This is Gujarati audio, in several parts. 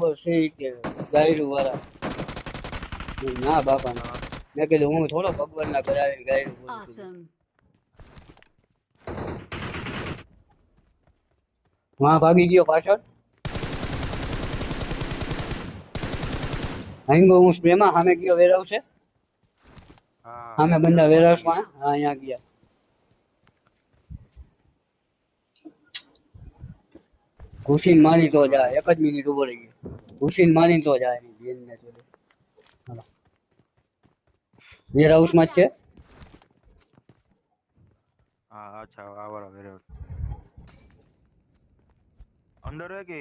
યુટ્યુબર છે ઈ કે ગાયરું વાળા. મેં કીધું, ના બાપા ના. મેં કીધું હું થોડો ભગવાનના ઘરે આવીને ગાયરું બોલું છું. Awesome. વાં ભાગી ગયો પાછળ. અહીં હું સ્પ્રેમાં સામે ગયો વેરહાઉસે હા. સામે બંને વેરહાઉસમાં હા અહીંયા ગયા. ઘૂસીને મારી તો જાય એક જ મિનિટ ઊભો રહી ગયો માની તો જાય એની બેનને જોડે વેર હાઉસ જ છે? હા અચ્છા આ વેર હાઉસ. અંદર હે કે?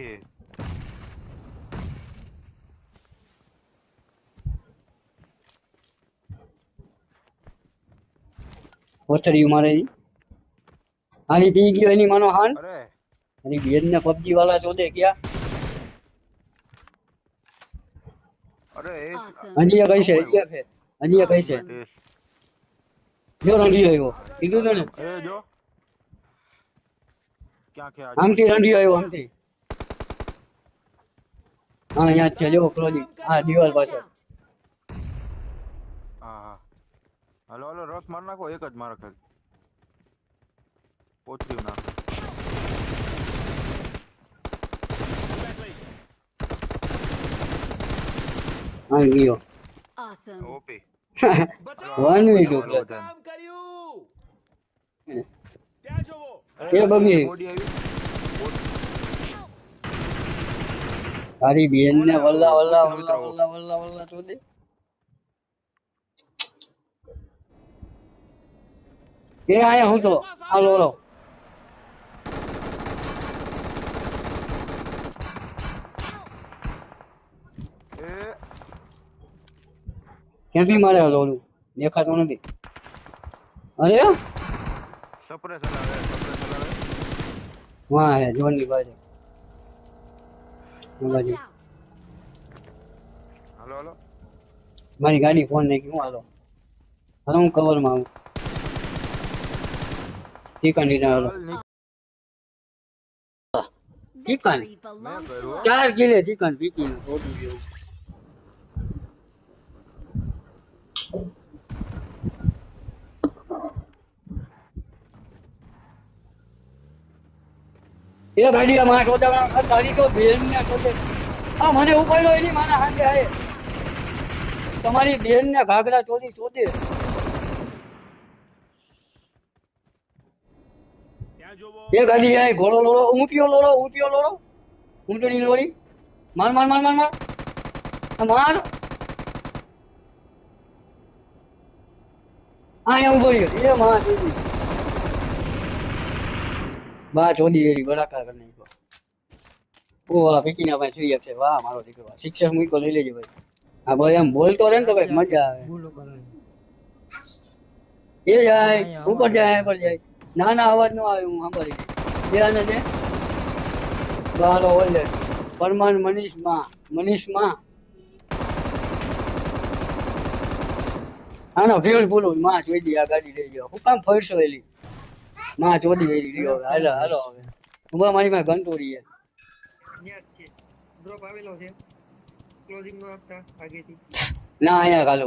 કોથળીયું મારે આની પી ગયો એની માનો હાન? અરે. એની બેનને પબજી વાળા ચોદે ક્યાં એ કઈ છે હજી છે હજી કઈ છે જો રંડી આવ્યો. કીધું તો ને? એ જો. ક્યાં ક્યાં આમથી રંડી આવ્યો આમથી. હા અહીંયા છે જો ક્લોજી હા દિવાલ પાછળ. હા હા. હાલો હાલો રસ માર નાખો એક જ મારા ખાલી. પોથરી નાખો. હા ગયો. ઓપી. વન વીટ હાલો ઉપર બધાને. એ બગી બોડી આવી. તારી બેન ને વલ્લા વલ્લા વલ્લા વલ્લા વલ્લા વલ્લા ચોદે એ આયા હું તો. હાલો હાલો એ ક્યાંથી મારે હાલો ઓલું દેખાતો નથી. અરે? સપ્રે ચલાવે સપ્રે ચલાવે વાહ હે જોની બાજુ. બાજુ. હાલો હાલો. મારી ગાડી ફોન નાખી હું હાલો. હાલો હું કવરમાં આવું. ઠીકાણ ઠીકાણ હાલો. હાલ ની- મેં કર્યું. us. ચાર કિલે ચિકન બીકી જેવું એ ગાડી માં શોધાવવા તારી તો બેન ને છોડે આ મને ઉપાડ્યો, એની માના હાથે આયે તમારી બેન ને ઘાઘરા ચોરી ચોદે. એ ગાડી આય ઘોડો લોડો ઊંટિયો લોડો ઊંટિયો લોડો ઊંટડી લોડી માર માર માર માર માર. માર. અહીંયા ઊભો રહ્યો એ માં ચોદી બા ચોદી એરી બરાકાર કરી નાખ્યો ઓ વાહ પીકીના ભાઈ શ્રી છે વાહ મારો દીકરો શિક્ષક મૂકો લઈ લેજો ભાઈ હા ભાઈ એમ બોલતો રહે ને તો ભાઈ મજા આવે એ જાય ઉપર જાય ઉપર જાય ના ના અવાજ નો આવે હું સાંભળી ગઈ. બે આને છે બારો ઓલે પરમાન મનીષમાં મનીષમાં આનો ફ્યુલ પૂરું માં જોઈ દી આ ગાડી લઈ જાઓ હું કામ ફરશો એલી? માં ચોદી વેલી લ્યો હવે. હાલો હાલો હવે. હું મારી માં ઘંટોરી છે. ડ્રોપ આવેલો છે. ક્લોઝિંગ નો આપતા આગેથી. ના અહીંયા ગાલો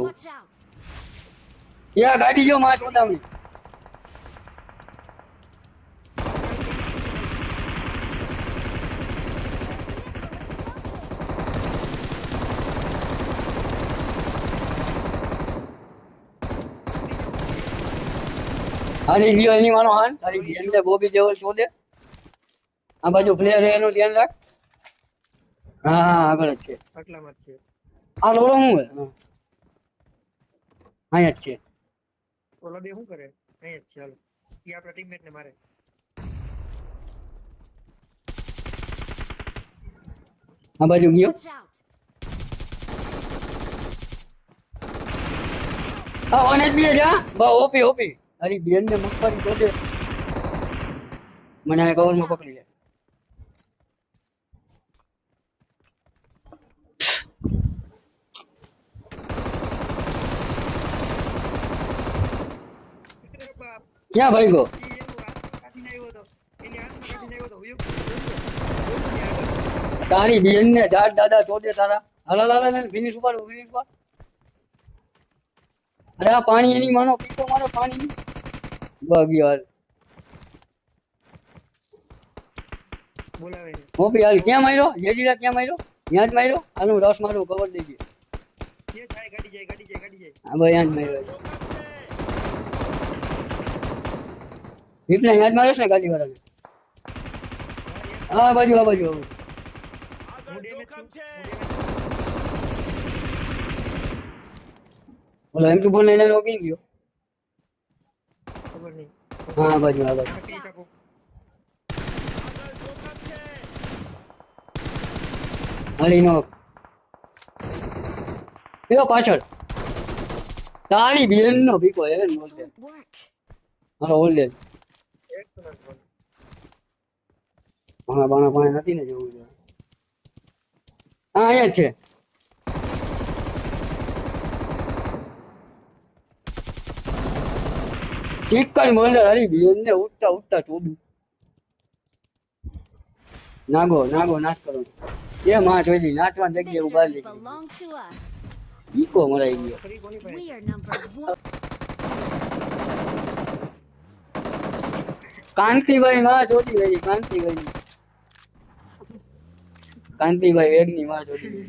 યા ગાડી જો માં ચોદામણી હારી ગયો એની માનો હાન. તારી બેનને બોબી જેવલ ચોદે આ બાજુ પ્લેયર એનું ધ્યાન રાખ. હા હા આગળ જ છે. આટલામાં જ છે. આ લોડો હે હા. અહીંયા જ છે. ઓલો બે શું કરે? અહીંયા જ છે હાલો. એ આપણા ટીમમેટ ને મારે. આ બાજુ ગયો. હા ઓને જ બી જા બા ઓપી ઓપી. અરે બેન ને મગફળી શોધે મને આ કવરમાં પકડી લે બાપ ક્યાં ભાઈ ગયો ઈ એનું હાથ કાઢીને આવ્યો હતો એની હાથમાં કાઢીને આવ્યો હતો હુયો. જોયું? જોયું ને આગળ? તારી બેન ને જાટ દાદા ચોદે તારા હાલા લાલા ને ફિનિશ ઉપાડ ફિનિશ ઉપાડ અરે આ પાણી એની માનો, પીતો મારો પાણી બગ યાર બોલાવે છે મોપી હાલ ક્યાં માર્યો જેડીલા ક્યાં માર્યો ત્યાં જ માર્યો આનું રસ મારું કવર દઈ દે એ થાય ગાડી જાય ગાડી જાય ગાડી જાય હા ભાઈ ત્યાં જ માર્યો છે. એટલે અહીંયા જ મારે છે ને ગાડી વાળાને હા આ બાજુ આ બાજુ આ બાજુ. હું ડેમેજ છું ઓલો એમ ટુ ફોર નાઇન નાઇન ગયો ખબર નહીં હા બાજુ આ બાજુ તમે કરી નો. કયો પાછળ. તારી બેન નો પીકો હે ઓલ્ડેજ Excellent one. ભાણા બાણા પાણી નથી ને જવું જોઈએ. હા અહીંયા જ છે. ચિકન મંડળ હરી બેન ને ઉઠતા ઉઠતા ચોદું નાગો નાગો નાચ કરો. એ માં જોઈ નાચવાની જગ્યાએ ઊભા લઈ. ઈકો મરાઈ ગયો. કાંતિભાઈ માં ચોટી ગઈ કાંતિભાઈ. કાંતિભાઈ વેગની માં ચોટી ગઈ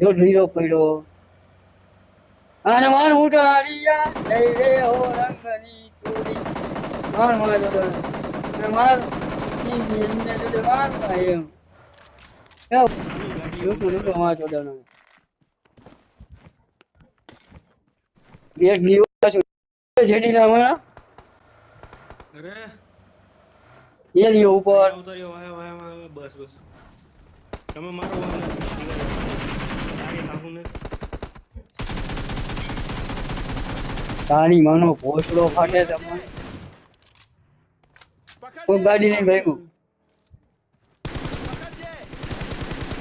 જો ઢીરો પડ્યો અને માર ઉડાડિયા જઈ રે હો રંગની ચોરી. માર માર અને માર ઈ બેનને જોડે માર ભાઈ એમ. એમ લૂટો લૂટો માં ચોદાનો એક દિવસ જેડી ના મારા અરે. એ લ્યો ઉપર ઉતર્યો વાય વાય બસ બસ. તમે મારો વાહ ના આગે તારી સાહુને તારી માનો ભોસડો ફાટે છે. કોઈ ગાડી લઈને ભાગ્યું.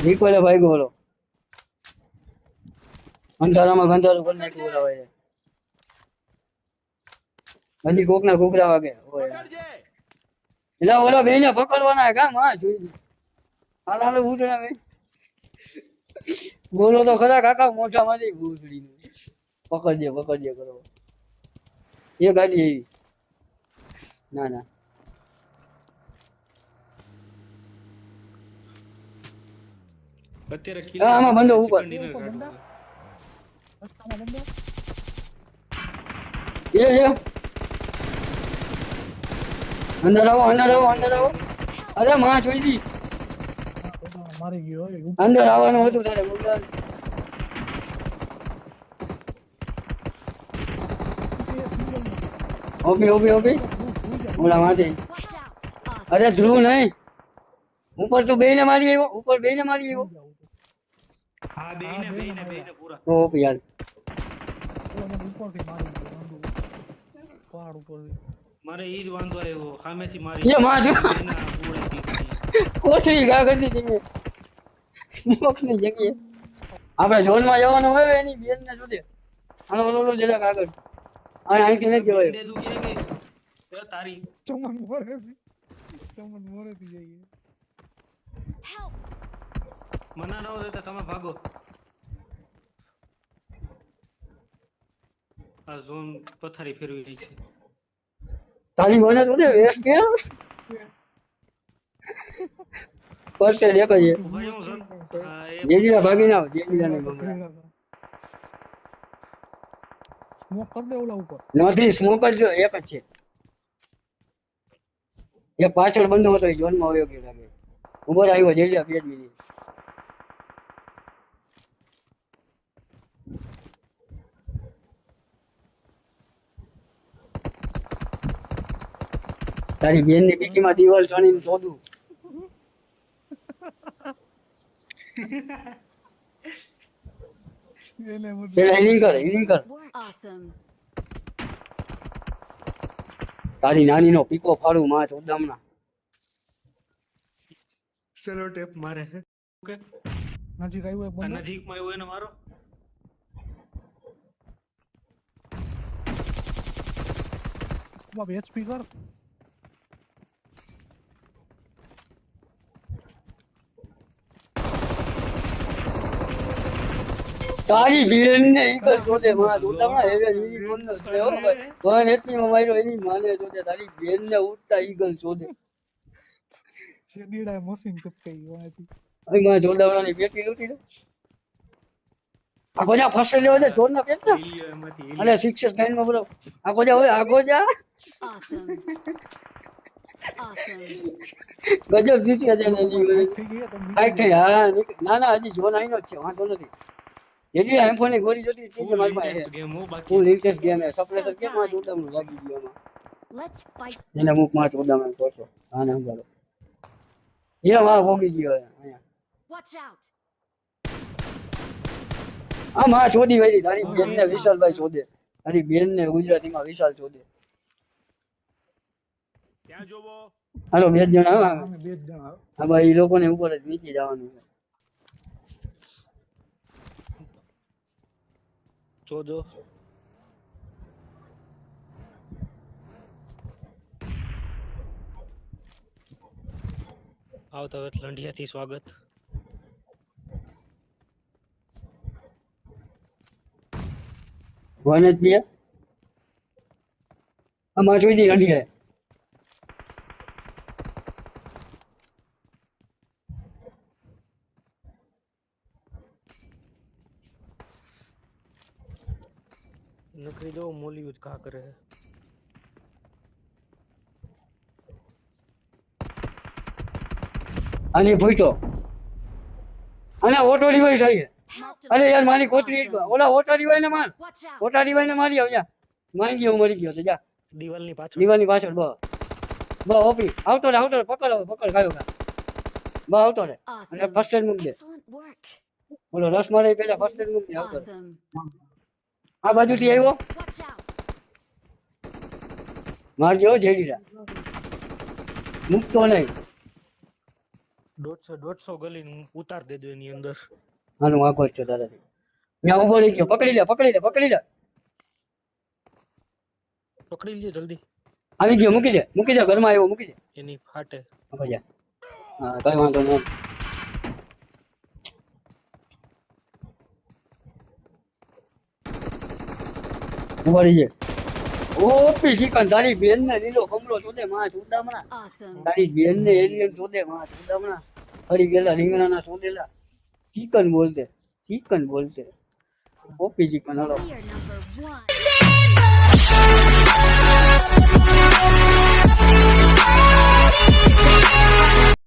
નીકોલે ભાગ્યો ઓલો અંધારામાં ગંધારું કરી નાખ્યું ઓલા ભાઈ હજી કોક ના કુકરા વાગે. એટલે ઓલા ભાઈ ને પકડવાના કામ? હા, જોઈ. હાલ હાલ ઉઠના ભાઈ બોલો તો ખરા કાકા, મોઢામાંથી ભૂસડી પકડજે પકડજે કરો એ ગાડી એવી. ના ના. આમાં બંધો ઉપર. એ એ. અંદર આવો અંદર આવો અંદર આવો. અરે માં છોડી દી. અંદર આવવાનું હતું તારે મુંડા ઓપી ઓપી ઓપી ઓલા માંથી. અરે ધ્રુવ નહીં. ઉપર તું બેને મારી આવ્યો. ઉપર બેને મારી આવ્યો. હા બેને બેને બેને પૂરા. ઓપી યાર. પહાડ ઉપરથી મારે ઈ જ વાંધો આવ્યો. સામેથી મારી એ માં જો બેયના પૂરા દીધી. કોથળી ઘા કરતી હતી સ્મોકની જગ્યાએ. આપણે ઝોનમાં જવાનું હોય એની બેન ને જોડે હાલો હાલો આગળ. અહીં અહીંથી નથી જવાય દે તું કે કે એ તારી ચમન મોરેથી ચમન મોરેથી જઈએ Help. મના ન હોય તો તમે ભાગો આ ઝોન પથારી ફેરવી રહી છે તારી મને જોડે વેસ કે પરસે એક જ જેજીલા ભાગી ના આવ જેજીલા ને સ્મોક કર દે ઓલા ઉપર. નથી સ્મોક જ એક જ છે. એ પાછળ બંધો હતો એ ઝોનમાં આવ્યો કે લાગે ઉપર આવ્યો જેજીલા પેજ મિનિટ. તારી બેનની બીજી માં દિવાલ ચણી ને ચોદું એને બધું પેલા હિલિંગ કર હિલિંગ કર Work. Awesome. તારી નાની નો પીકો ફાડું માં ચોદામણા સેલો ટેપ મારે ઓકે. નજીક આવ્યો એક આ બંદો નજીકમાં આવ્યો એને મારો? બાપ એચપી કર. તારી બેન ને ઈગલ શોધે માં જોતામાં હેવે નીની કોણ નો છે હો ભાઈ. વન એટની માં માર્યો એની માને શોધે તારી બેન ને ઉડતા ઈગલ શોધે શેરડીડા મશીન ચપકાઈ વાતી અહીં માં જોડાવડાની પેટી લૂટી લો. આગો જા ફર્સ્ટ લેવો દે જોર ના પેટ ના અને. સિક્સ નાઇનમાં બોલો આગોજા હોય આગોજા. ગજબ જીતી ને હા ના ના હજી જોન આઈનો જ છે વાંધો નથી. જેટલી આઈફોનની ગોળી જોતી હતી મારી પાસે game હો બાકી ઇન્ટરેસ્ટ ગેમ હે સપ્રેસર કેમ માં જોડામનું લાગી ગયો માં લેટ્સ ફાઇટ એને મુકમાં જોડામણ કરતો હા ને સમજાલો એ માં ભોગી ગયો અહીંયા. વોચ આઉટ આ માં શોધી વળી તારી બેન ને વિશાલભાઈ શોધે. તારી બેન ને ગુજરાતીમાં વિશાલ શોધે. હાલો બે જણા બે જણા હા. ભાઈ એ લોકોને ઉપર જ નીચે જવાનું છે. જોજો આવતા વેત લંઢિયાથી સ્વાગત વન જ પીએ આમાં જોઈ દી રંડી હે નકરી દો જ કરે અને ભૂટો અને ઓટો રિવાઈ થઈ અરે યાર મારી કોતરી ઓલા ઓટો રિવાઈ ને માર ઓટા રિવાઈ ને મારી આવ્યા માંગી ગયો મરી ગયો તો જા. દિવાલની પાછળ. દીવાની પાછળ બ બ ઓપી. આવતો રે આવતો રે પકડ પકડ ખાયો ખા બ આવતો રે અને ફર્સ્ટ એડ મૂકી દે. બોલો ઓલો રસ મારે પેલા ફર્સ્ટ એડ મૂકી આવતો. આ બાજુથી આવ્યો. મારજો હો જેડીરા મૂકતો નહીં. દોઢસો દોઢસો ગલીને ઉતાર દેજો એની અંદર. આનું આગળ છે દાદાજી. ત્યાં ઊભો રહી ગયો. પકડી લે પકડી લે પકડી લે. પકડી લે જલ્દી. આવી ગયો મૂકી દે મૂકી દે ઘરમાં આવ્યો મૂકી દે. એની ફાટે. હવે હા કઈ વાંધો નહીં. ઊભા રહી જાય ઓપી ચિકન તારી બેન ને લીલો કમળો ચોદે માં ચોદામણા તારી બેન ને એલિયન ચોદે માં ચોદામણા ફરી ગયેલા રીંગણા ના ચિકન બોલતે ચિકન બોલતે. ઓપી ચિકન